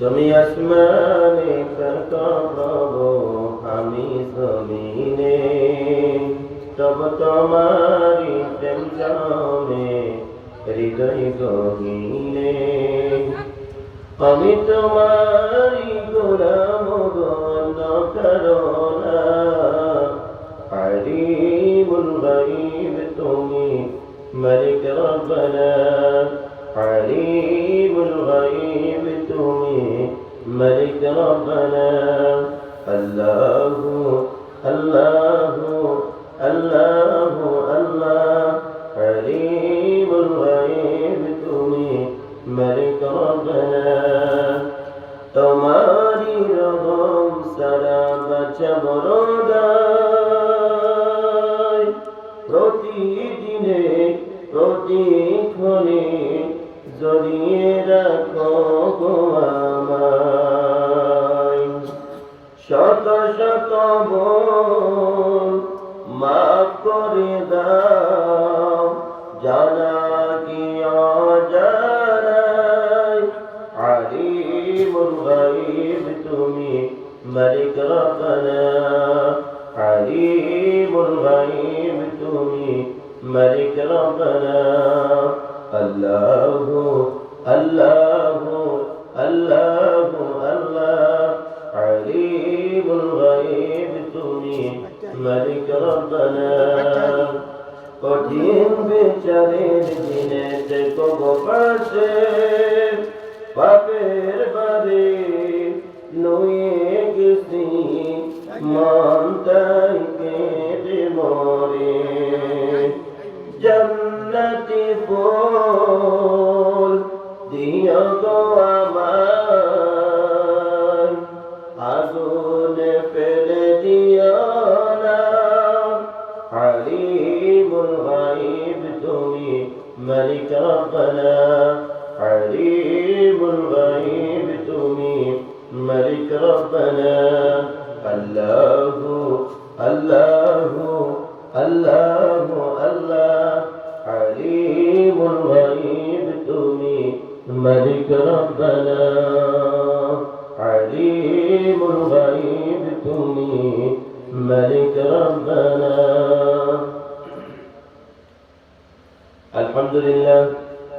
তুমি আসমানে প্রকব আমি জমিনে। তব তোমারি প্রেম জানে, হৃদয় গহীনে। আমি তোমারি গোলাম গণ করোনা আলিমুল গাইব তুমি মালিক রব্বানা। আলিমুল গাইব তুমি ربنا. الله الله الله الله. عليم الغيب تمي ملك ربنا. مجيب الغيب تميت ملك ربنا. الله الله الله الله. عليم الغيب تميت ملك ربنا. عليم الغيب تميت ملك ربنا. الحمد لله.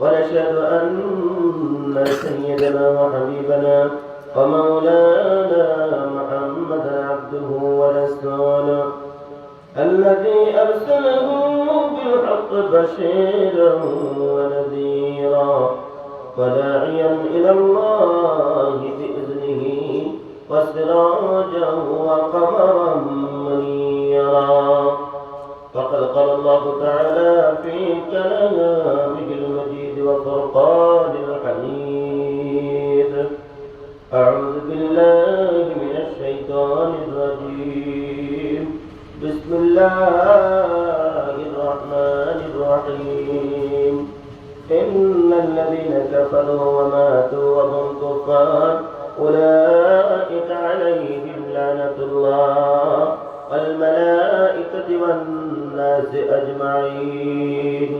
ونشهد أن سيدنا وحبيبنا ومولانا محمدا عبده ورسوله الذي أرسله بالحق بشيرا ونذيرا وداعيا إلى الله بإذنه وسراجا وقمرا منيرا فقد قال الله تعالى في كلامه المجيد وفرقان الحميد. أعوذ بالله من الشيطان الرجيم. بسم الله الرحمن الرحيم. إن الذين كفروا وماتوا وهم كفار أولئك عليهم لعنة الله. والملائكة والناس أجمعين.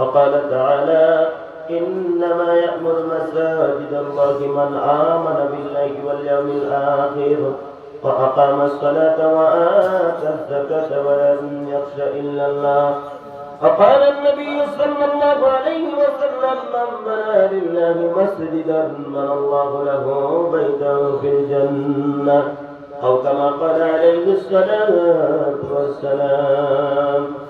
وقال تعالى إنما يأمر مساجد الله من آمن بالله واليوم الآخر وأقام الصلاة وآتى الزكاة ولم يخش إلا الله. وقال النبي صلى الله عليه وسلم من بنى لله مسجدا بنى الله له بيتا في الجنة أو كما قال عليه الصلاة والسلام.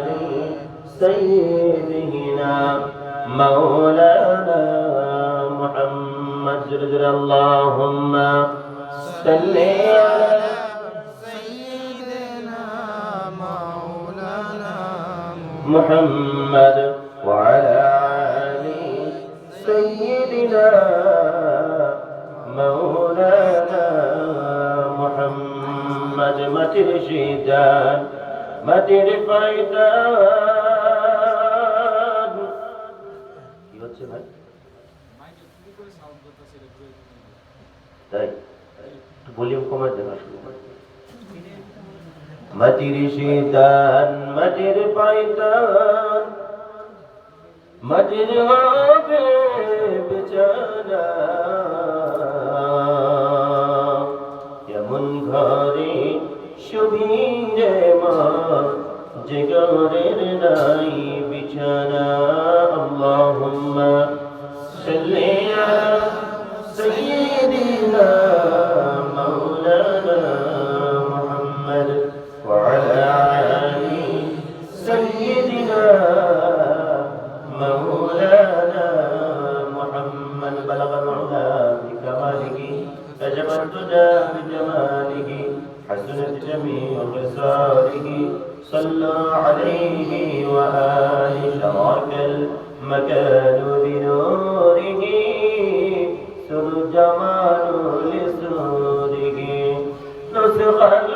سيدنا مولانا محمد جل اللهم صل على سيدنا مولانا محمد وعلى آل سيدنا مولانا محمد. متر شيطان متر فايدان মাটির শীতান মাটির পাইতান মাটির مولانا محمد بلغ العلى بكرمه أجمع الدنا بجماله حسنت جميع خساره. صلى عليه وآله شراك المكان بنوره جمال لسوده نسخا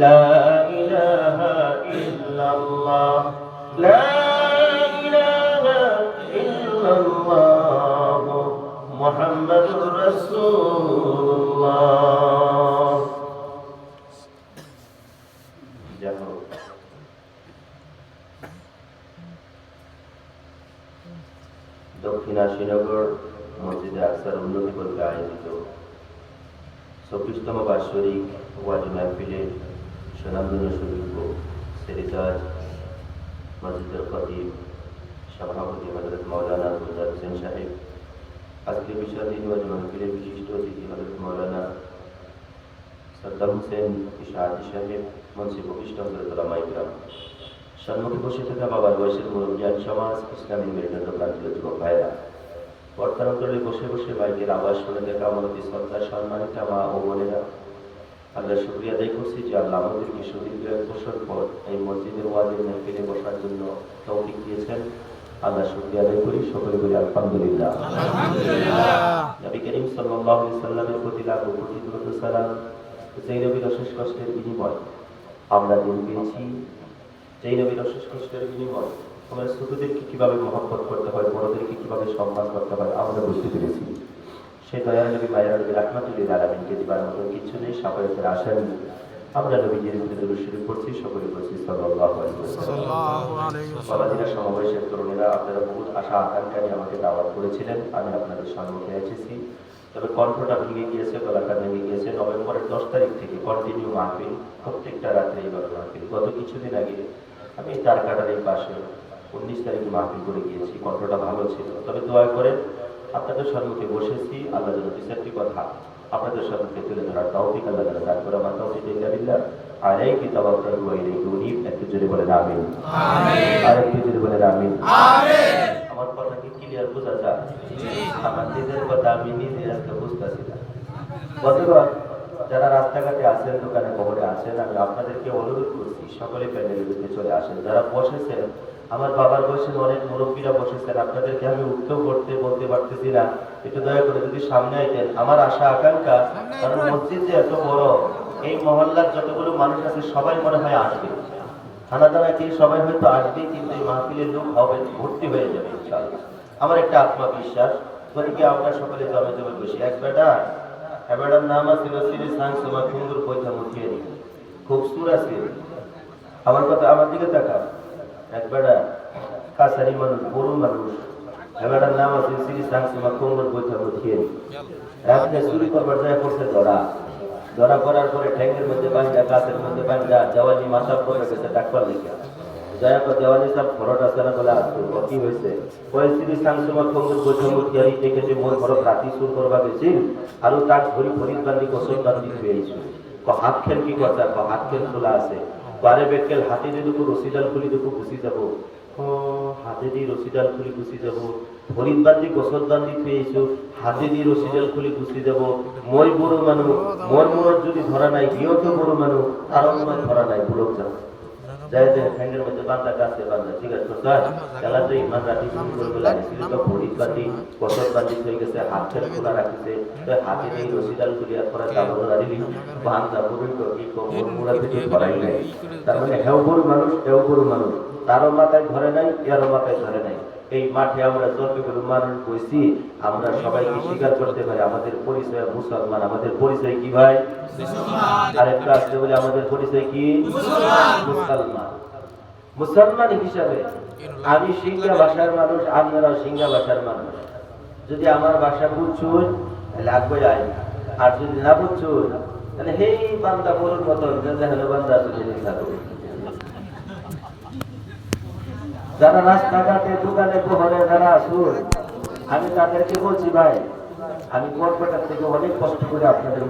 لا إله إلا الله لا إله إلا الله لا إله إلا الله محمد رسول الله যাহোক দক্ষিণ শ্রীনগর মসজিদে আকসার উন্নতি করতে আয়োজিত চব্বিশতম বাৎসরিক ওয়াজ মাহফিলের সুনামধন্য সুযোগ্য সেরিতাজ মসজিদের খতিব সভাপতি হজরত মৌলানা গুলজার হোসেন সাহেব। আজকে বিষয় দিন ওয়াজ মাহফিলের বিশিষ্ট অতিথি হজরত মৌলানা সদ্দাম হোসেন ইশাহাদি সাহেব মনসিব অভিষ্ট হজরত রামাইকরাম সম্মুখে বসে থাকা বাবার বয়সের মুরব্বিয়ান সমাজ, ইসলামী মেরুদণ্ড প্রান্তীয় যুবক ভাইরা বর্তমানে বসে বসে বাইকের আওয়াজ শুনে দেখা আমাদের শ্রদ্ধা সম্মানিতা মা ও বোনেরা। আল্লাহ শুক্রিয়া আদায় করছি যে আল্লাহ আমাদেরকে সুদীর্ঘ এক বছর পর এই মসজিদের ওয়াজের মেহফিলে বসার জন্য তৌফিক দিয়েছেন। আল্লাহ শুক্রিয়া আদায় করি সকলে করি আলহামদুলিল্লাহ। নবী করিম সাল্লাল্লাহু আলাইহি সাল্লামের প্রতি লাখ কোটি দরুদ সালাম। সেই নবীর অশেষ কষ্টের বিনিময় আমরা দিন পেয়েছি যেই নবীর অশেষ কষ্টের বিনিময় আমরা ছোটদেরকে কীভাবে মহব্বত করতে হয় বড়দেরকে কীভাবে সম্মান করতে হয় আমরা বুঝতে পেরেছি। সেই দয়াল নবী মায়ের নবী রাহমাতুল্লিল আলমিনকে দিবার মতো কিছু নেই সাফায়তের আশা নেই আমরা নবীজির ভিতরে শুরু করছি সকলে করছি সাল্লাল্লাহু আলাইহি ওয়াসাল্লাম। বাবাজিরা সমাবেশের তরুণীরা আপনারা বহুত আশা আকাঙ্ক্ষা নিয়ে আমাকে দাওয়াত করেছিলেন। আমি আপনাদের সম্মুখে এসেছি। তবে কণ্ঠটা ভেঙে গিয়েছে গলাটা ভেঙে গিয়েছে। নভেম্বরের দশ তারিখ থেকে কন্টিনিউ মাহফিল প্রত্যেকটা রাত্রে এইবার মাহফিল। গত কিছুদিন আগে আমি এই তারকাটার এই পাশে উনিশ তারিখে মাহফিল করে গিয়েছি। কণ্ঠটা ভালো ছিল। তবে দয়া করে আপনাদের সম্মুখে বসেছি আল্লাহ যেন দু চারটি কথা আপনাদের সম্মুখে তুলে ধরার তৌফিক আল্লাহ যেন দান করে আমার তৌফিক ইল্লাবিল্লাহ আলাইহি তাওয়াক্কাল ওয়া ইলাইহি উনীব। একটু জোরে বলেন আমিন। আর একটু জোরে বলেন আমিন। আমার কথা কি ক্লিয়ার বোঝা যায়? আমার নিজের কথা আমি নিজে আজকে বুঝতেছি না। গতবার যারা রাস্তাঘাটে আছেন দোকানে খবরে আছেন আমি আপনাদেরকে অনুরোধ করছি সকলে প্যান্ডেলের ভিতরে চলে আসেন। যারা বসেছেন আমার বাবার বয়সের অনেক মুরব্বীরা বসেছেন। আপনাদেরকে আমি উত্তর করতে বলতে পারতেছি না। একটু দয়া করে যদি সামনে আইতেন। আমার আশা আকাঙ্ক্ষা কারণ মসজিদ যে এত বড় এই মহল্লার যতগুলো মানুষ আছে সবাই মনে হয় আসবে। থানাদারা কি সবাই হয়তো আসবে কিন্তু এই মাহফিলের লোক হবে ভর্তি হয়ে যাবে ইনশাআল্লাহ। আমার একটা আত্মবিশ্বাস। গতিকে আমরা সকলে জমে জমে বসি। এক বেটা এক নাম আছে নসিরি সাং সমা সুন্দর পয়সা মুঠিয়ে খুব সুর আছে। আমার কথা আমার দিকে তাকা এক বেটা কাছারি মানুষ বড় নাম আছে শ্রী সুন্দর পয়সা মুঠিয়ে নি আপনি চুরি করবার যায় করছে ধরা ধরা করার পরে ঠ্যাঙ্গের মধ্যে বান্ধা গাছের মধ্যে বান্ধা দেওয়ালি মাথা পড়ে গেছে ডাক্তার লেখা। দয়া করে দেওয়ালি সব আসতো কি হয়েছে। পরিস্থিতি সাংসমা খঙ্গুর বৈষম্য তিয়ারি দেখেছে মোর ঘর রাতি সুর করবা গেছিল আর তার বান্ধি গোসল বান্ধি হয়েছিল হাত খেল কি কথা হাত খেল খোলা আছে। বারে বেকেল হাতে দিয়ে দুপুর খুলি দুপুর গুছি যাব। হাতে দি রসিদাল খুলি গুছি যাব। ভৰিত বান্ধি গছত বান্ধি থুয়েছো হাতে দি রসিদাল খুলি গুছি যাব। মই বড় মানুহ মোৰ মূৰত যদি ধৰা নাই হিও তো বড় মানুষ তার অন্য ধরা নাই, বুলক যাও যাই যাই মধ্যে বান্ধা গাছে বান্ধা ঠিক আছে? স্যার খেলা তো ইমান রাতি শুরু করবে লাগছিল তো ফরিদ বান্ধি গোসল বান্ধি হয়ে গেছে হাত খেল খোলা রাখিছে। তো হাতে দিয়ে রসিদাল খুলিয়া করা রাখলি তো কি? মুড়া থেকে নাই। তার মানে মানুষ মানুষ। তারও মাথায় ধরে নাই এরও মাথায় ধরে নাই। এই মাঠে আমরা যতগুলো মানুষ বসছি আমরা সবাইকে স্বীকার করতে পারি আমাদের পরিচয় মুসলমান আমাদের পরিচয় কি ভাই? আরেকটা আসতে বলে আমাদের পরিচয় কি? মুসলমান। মুসলমান। হিসাবে আমি সিংহা ভাষার মানুষ আপনারাও সিংহা ভাষার মানুষ। যদি আমার ভাষা বুঝছুন তাহলে যাই। আর যদি না বুঝছুন তাহলে হেই বান্দা বলুন মতন যে হলো বান্দা যদি থাকবে যারা রাস্তাঘাটে, দোকানে পোহরে যারা আসুন, আমি তাদেরকে বলছি ভাই, আমি কোর্টবাটার থেকে অনেক কষ্ট করে আপনাদের